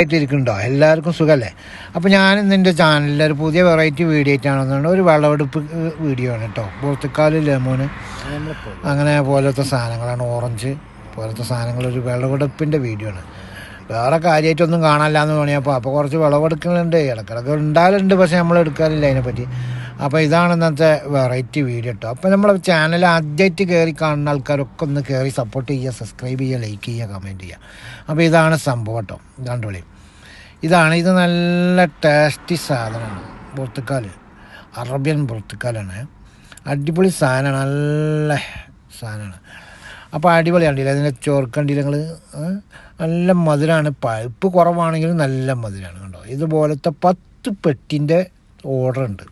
ആയിട്ടിരിക്കുന്നുണ്ടോ? എല്ലാവർക്കും സുഖമല്ലേ അപ്പോൾ ഞാൻ നിന്റെ ചാനലിൽ ഒരു പുതിയ വെറൈറ്റി വീഡിയോ ആയിട്ടാണെന്നുണ്ട് ഒരു വിളവെടുപ്പ് വീഡിയോ ആണ് കേട്ടോ പോർത്തുക്കാൽ ലെമോന്. അങ്ങനെ പോലത്തെ സാധനങ്ങളാണ്. ഓറഞ്ച് പോലത്തെ സാധനങ്ങൾ ഒരു വിളവെടുപ്പിന്റെ വീഡിയോ ആണ്. വേറെ കാര്യമായിട്ടൊന്നും കാണാനില്ല എന്ന് തോന്നിയപ്പോൾ അപ്പോൾ കുറച്ച് വിളവെടുക്കുന്നുണ്ട് ഇടക്കിടക്ക് ഉണ്ടാകലുണ്ട് പക്ഷേ നമ്മൾ എടുക്കാറില്ല അതിനെപ്പറ്റി. അപ്പോൾ ഇതാണ് ഇന്നത്തെ വെറൈറ്റി വീഡിയോ കേട്ടോ അപ്പോൾ നമ്മളെ ചാനൽ ആദ്യമായിട്ട് കയറി കാണുന്ന ആൾക്കാരൊക്കെ ഒന്ന് കയറി സപ്പോർട്ട് ചെയ്യുക സബ്സ്ക്രൈബ് ചെയ്യുക ലൈക്ക് ചെയ്യുക കമന്റ് ചെയ്യുക. അപ്പോൾ ഇതാണ് സംഭവം കേട്ടോ കണ്ടോളി ഇതാണ് ഇത് നല്ല ടേസ്റ്റി സാധനമാണ്. പുറത്തുക്കാൽ അറബ്യൻ പുറത്തുക്കാലാണ് അടിപൊളി സാധനമാണ് നല്ല സാധനമാണ്. അപ്പോൾ അടിപൊളി കണ്ടില്ല? അതിന്റെ ചോർക്കണ്ടില്ല നിങ്ങൾ നല്ല മധുരമാണ് പഴുപ്പ് കുറവാണെങ്കിലും നല്ല മധുരമാണ് കണ്ടോ? ഇതുപോലത്തെ പത്ത് പെട്ടിന്റെ ഓർഡർ ഉണ്ട്.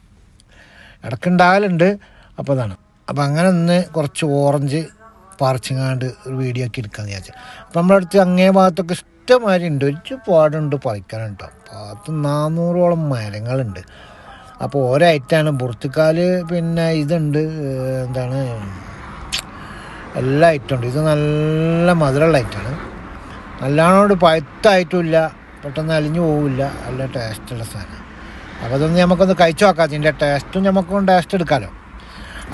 ഇടയ്ക്കുണ്ടാകലുണ്ട് അപ്പോൾ അതാണ്. അപ്പോൾ അങ്ങനെ ഒന്ന് കുറച്ച് ഓറഞ്ച് പറിച്ചങ്ങാണ്ട് ഒരു വീഡിയോ ആക്കി എടുക്കാമെന്ന് വിചാരിച്ചു. അപ്പോൾ നമ്മുടെ അടുത്ത് അങ്ങേ ഭാഗത്തൊക്കെ ഇഷ്ടമാതിരി ഉണ്ട്. ഒരുപാടുണ്ട് പറിക്കാനുണ്ട്. ഭാഗത്ത് നാനൂറോളം മരങ്ങളുണ്ട്. അപ്പോൾ ഓരോ പുറത്തുക്കാൽ പിന്നെ ഇതുണ്ട്. എന്താണ്? എല്ലാ ഐറ്റം ഉണ്ട്. ഇത് നല്ല മധുരമുള്ള ഐറ്റമാണ് നല്ലോണം പഴുത്തായിട്ടുമില്ല. പെട്ടെന്ന് അലിഞ്ഞു പോവില്ല. നല്ല ടേസ്റ്റുള്ള സാധനം. അപ്പോൾ അതൊന്ന് നമുക്കൊന്ന് കഴിച്ചു നോക്കാം. അതിന്റെ ടേസ്റ്റും നമുക്കൊന്ന് ടേസ്റ്റ് എടുക്കാമല്ലോ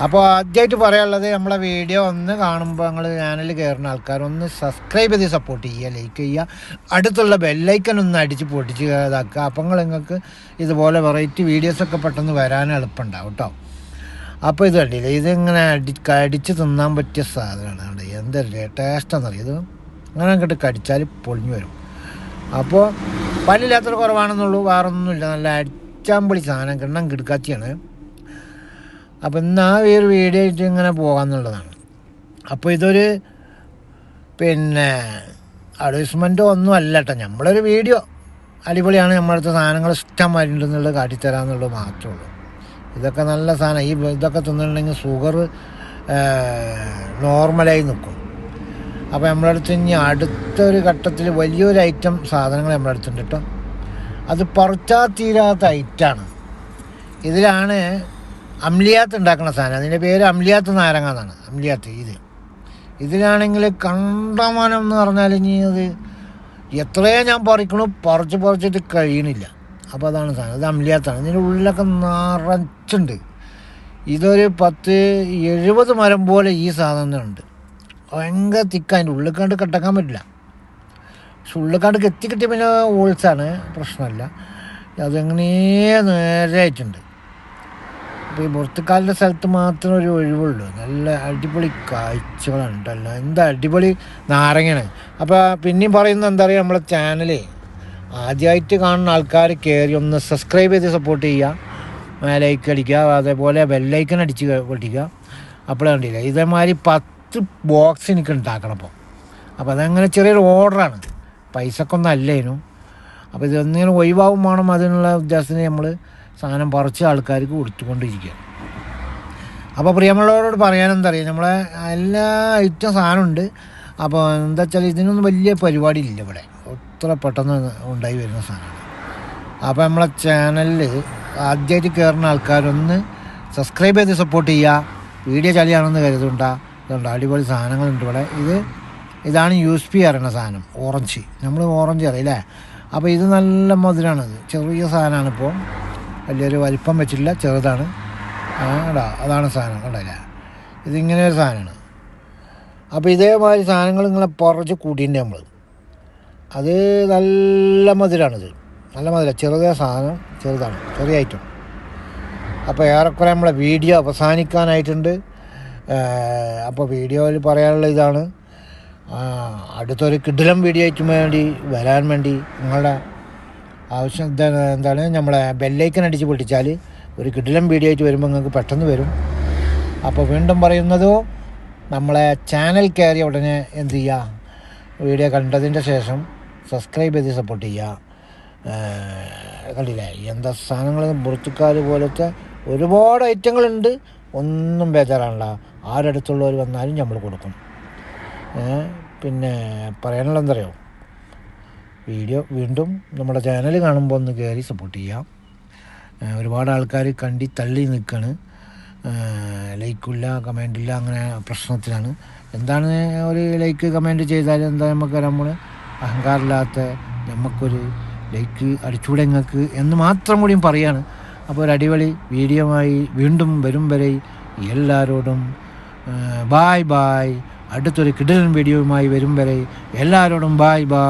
അപ്പോൾ ആദ്യമായിട്ട് പറയാനുള്ളത് നമ്മളെ വീഡിയോ ഒന്ന് കാണുമ്പോൾ നിങ്ങൾ ചാനൽ കയറുന്ന ആൾക്കാർ ഒന്ന് സബ്സ്ക്രൈബ് ചെയ്ത് സപ്പോർട്ട് ചെയ്യുക ലൈക്ക് ചെയ്യുക. അടുത്തുള്ള ബെല്ലൈക്കൻ ഒന്ന് അടിച്ച് പൊട്ടിച്ച് ഇതാക്കുക. അപ്പോൾ നിങ്ങൾ നിങ്ങൾക്ക് ഇതുപോലെ വെറൈറ്റി വീഡിയോസൊക്കെ പെട്ടെന്ന് വരാൻ എളുപ്പമുണ്ടാവും കേട്ടോ അപ്പോൾ ഇത് കണ്ടില്ല? ഇതിങ്ങനെ അടി കടിച്ച് തിന്നാൻ പറ്റിയ സാധനമാണ് അവിടെ എന്തല്ലേ ടേസ്റ്റ് ഇത് അങ്ങനെ അങ്ങോട്ട് കടിച്ചാൽ പൊളിഞ്ഞു വരും. അപ്പോൾ പല്ലില്ലാത്തൊരു കുറവാണെന്നുള്ളൂ. വേറൊന്നുമില്ല. നല്ല അടിച്ചാമ്പൊളി സാധനം കിണ്ണം കിടക്കാച്ചിയാണ്. അപ്പോൾ ഇന്ന് ആ ഒരു വീഡിയോ ആയിട്ട് ഇങ്ങനെ പോകാമെന്നുള്ളതാണ് അപ്പോൾ ഇതൊരു പിന്നെ അഡ്വർടൈസ്മെന്റോ ഒന്നും അല്ല കേട്ടോ. നമ്മളൊരു വീഡിയോ അടിപൊളിയാണ്. നമ്മളടുത്ത സാധനങ്ങൾ ഇഷ്ടം വരുന്നുണ്ടെന്നുള്ളത് കാട്ടിത്തരാമെന്നുള്ളത് മാത്രമേ ഉള്ളൂ. ഇതൊക്കെ നല്ല സാധനം. ഈ ഇതൊക്കെ തിന്നിട്ടുണ്ടെങ്കിൽ ഷുഗർ നോർമലായി നിൽക്കും. അപ്പോൾ നമ്മളടുത്ത് ഇനി അടുത്തൊരു ഘട്ടത്തിൽ വലിയൊരു ഐറ്റം സാധനങ്ങൾ നമ്മളടുത്തുണ്ട് കേട്ടോ. അത് പറിച്ചാൽ തീരാത്ത ഐറ്റാണ്. ഇതിലാണ് അംലിയാത്ത് ഉണ്ടാക്കുന്ന സാധനം. അതിന്റെ പേര് അംലിയാത്ത് നാരങ്ങ എന്നാണ്. അമ്ലിയാത്ത് ഇത്. ഇതിലാണെങ്കിൽ കണ്ടമാനം എന്ന് പറഞ്ഞാൽ ഇനി അത് എത്രയോ ഞാൻ പറിക്കണു പറിച്ച് പറിച്ചിട്ട് കഴിയണില്ല. അപ്പോൾ അതാണ് സാധനം. അത് അംലിയാത്താണ് ഇതിന്റെ ഉള്ളിലൊക്കെ നിറച്ചുണ്ട്. ഇതൊരു പത്ത് എഴുപത് മരം പോലെ ഈ സാധനം ഉണ്ട് ഭയങ്കര തിക്കാന്റെ ഉള്ളിൽ കണ്ട് കെട്ടക്കാൻ പറ്റില്ല. പക്ഷെ ഉള്ളിൽ കണ്ട് എത്തി കിട്ടിയ പിന്നെ ഓൾസാണ്. പ്രശ്നമല്ല. അതെങ്ങനെ നേരെ ആയിട്ടുണ്ട്. അപ്പോൾ ഈ പുറത്തുകാലിന്റെ സ്ഥലത്ത് മാത്രം ഒരു ഒഴിവുള്ളൂ. നല്ല അടിപൊളി കാഴ്ചകളാണ് കേട്ടോ എന്താ അടിപൊളി നാരങ്ങയാണ്. അപ്പോൾ പിന്നെയും പറയുന്നത് എന്താ പറയുക നമ്മളെ ചാനലേ. ആദ്യമായിട്ട് കാണുന്ന ആൾക്കാർ കയറി ഒന്ന് സബ്സ്ക്രൈബ് ചെയ്ത് സപ്പോർട്ട് ചെയ്യുക. ലൈക്ക് അടിക്കുക. അതേപോലെ ബെല്ലൈക്കൺ അടിച്ച് പൊട്ടിക്കുക. അപ്പോഴേ കണ്ടില്ല? ഇതേമാതിരി പത്ത് ബോക്സ് എനിക്ക് ഉണ്ടാക്കണം അപ്പോൾ അപ്പോൾ അതങ്ങനെ ചെറിയൊരു ഓർഡറാണ്. പൈസക്കൊന്നും അല്ലേനു അപ്പോൾ ഇതൊന്നിങ്ങനെ ഒഴിവാകും വേണം അതിനുള്ള ഉദ്ദേശത്തിന് നമ്മൾ സാധനം പറിച്ച് ആൾക്കാർക്ക് കൊടുത്തുകൊണ്ടിരിക്കുക. അപ്പോൾ പ്രിയമുള്ളവരോട് പറയാനെന്താ അറിയാം നമ്മളെ എല്ലാ ഐറ്റം സാധനമുണ്ട്. അപ്പോൾ എന്താ വെച്ചാൽ ഇതിനൊന്നും വലിയ പരിപാടി ഇല്ല ഇവിടെ. ഒത്ര പെട്ടെന്ന് ഉണ്ടായി വരുന്ന സാധനമാണ്. അപ്പോൾ നമ്മളെ ചാനലിൽ ആദ്യമായിട്ട് കയറുന്ന ആൾക്കാരൊന്ന് സബ്സ്ക്രൈബ് ചെയ്ത് സപ്പോർട്ട് ചെയ്യുക. വീഡിയോ ചളിയാണെന്ന് കരുതണ്ട അതുകൊണ്ട് അടിപൊളി സാധനങ്ങളുണ്ട് ഇവിടെ. ഇത് ഇതാണ് യൂസ് പി അറിയണ സാധനം ഓറഞ്ച്. നമ്മൾ ഓറഞ്ച് അറിയില്ലേ അപ്പോൾ ഇത് നല്ല മധുരമാണിത് ചെറിയ സാധനമാണ് ഇപ്പോൾ വലിയൊരു വലിപ്പം വെച്ചിട്ടില്ല ചെറുതാണ്. ആ അതാണ് സാധനം കണ്ടല്ലേ ഇതിങ്ങനെ ഒരു സാധനമാണ്. അപ്പോൾ ഇതേമാതിരി സാധനങ്ങൾ ഇങ്ങനെ പുറച്ച് കൂട്ടിയിട്ടുണ്ട് നമ്മൾ അത് നല്ല മധുരമാണിത് നല്ല മധുര. ചെറുതായ സാധനം ചെറുതാണ്. ചെറിയ ഐറ്റം അപ്പോൾ ഏറെക്കുറെ നമ്മളെ വീഡിയോ അവസാനിക്കാനായിട്ടുണ്ട്. അപ്പോൾ വീഡിയോയിൽ പറയാനുള്ള ഇതാണ്. അടുത്തൊരു കിടിലം വീഡിയോ ആയിട്ട് വേണ്ടി വരാൻ വേണ്ടി നിങ്ങളുടെ ആവശ്യം എന്താണ് നമ്മളെ ബെല്ലൈക്കൻ അടിച്ച് പൊട്ടിച്ചാൽ ഒരു കിടിലം വീഡിയോ ആയിട്ട് വരുമ്പോൾ നിങ്ങൾക്ക് പെട്ടെന്ന് വരും. അപ്പോൾ വീണ്ടും പറയുന്നത് നമ്മളെ ചാനൽ കയറിയ ഉടനെ എന്ത് ചെയ്യുക വീഡിയോ കണ്ടതിന്റെ ശേഷം സബ്സ്ക്രൈബ് ചെയ്ത് സപ്പോർട്ട് ചെയ്യുക കണ്ടില്ലേ? എന്താ സാധനങ്ങൾ പുറത്തുക്കാർ പോലത്തെ ഒരുപാട് ഐറ്റങ്ങളുണ്ട് ഒന്നും ബേജാറാണല്ലോ. ആരടുത്തുള്ളവർ വന്നാലും നമ്മൾ കൊടുക്കും. പിന്നെ പറയാനുള്ള എന്തറിയോ വീഡിയോ വീണ്ടും നമ്മുടെ ചാനൽ കാണുമ്പോൾ ഒന്ന് കയറി സപ്പോർട്ട് ചെയ്യാം. ഒരുപാട് ആൾക്കാർ കണ്ടി തള്ളി നിൽക്കുകയാണ് ലൈക്കില്ല കമന്റില്ല അങ്ങനെ പ്രശ്നത്തിലാണ്. എന്താണ് ഒരു ലൈക്ക് കമന്റ് ചെയ്താൽ എന്താ നമുക്ക് നമ്മൾ അഹങ്കാരമില്ലാത്ത നമുക്കൊരു ലൈക്ക് അടിച്ചുകൂടെ നിങ്ങൾക്ക് എന്ന് മാത്രം കൂടിയും പറയാണ്. അപ്പോൾ ഒരു അടിപൊളി വീഡിയോ ആയി വീണ്ടും വരും വരെ എല്ലാവരോടും ബായ് ബായ് അടുത്തൊരു കിടിലൻ വീഡിയോയുമായി വരും വരെ എല്ലാവരോടും ബായ് ബായ്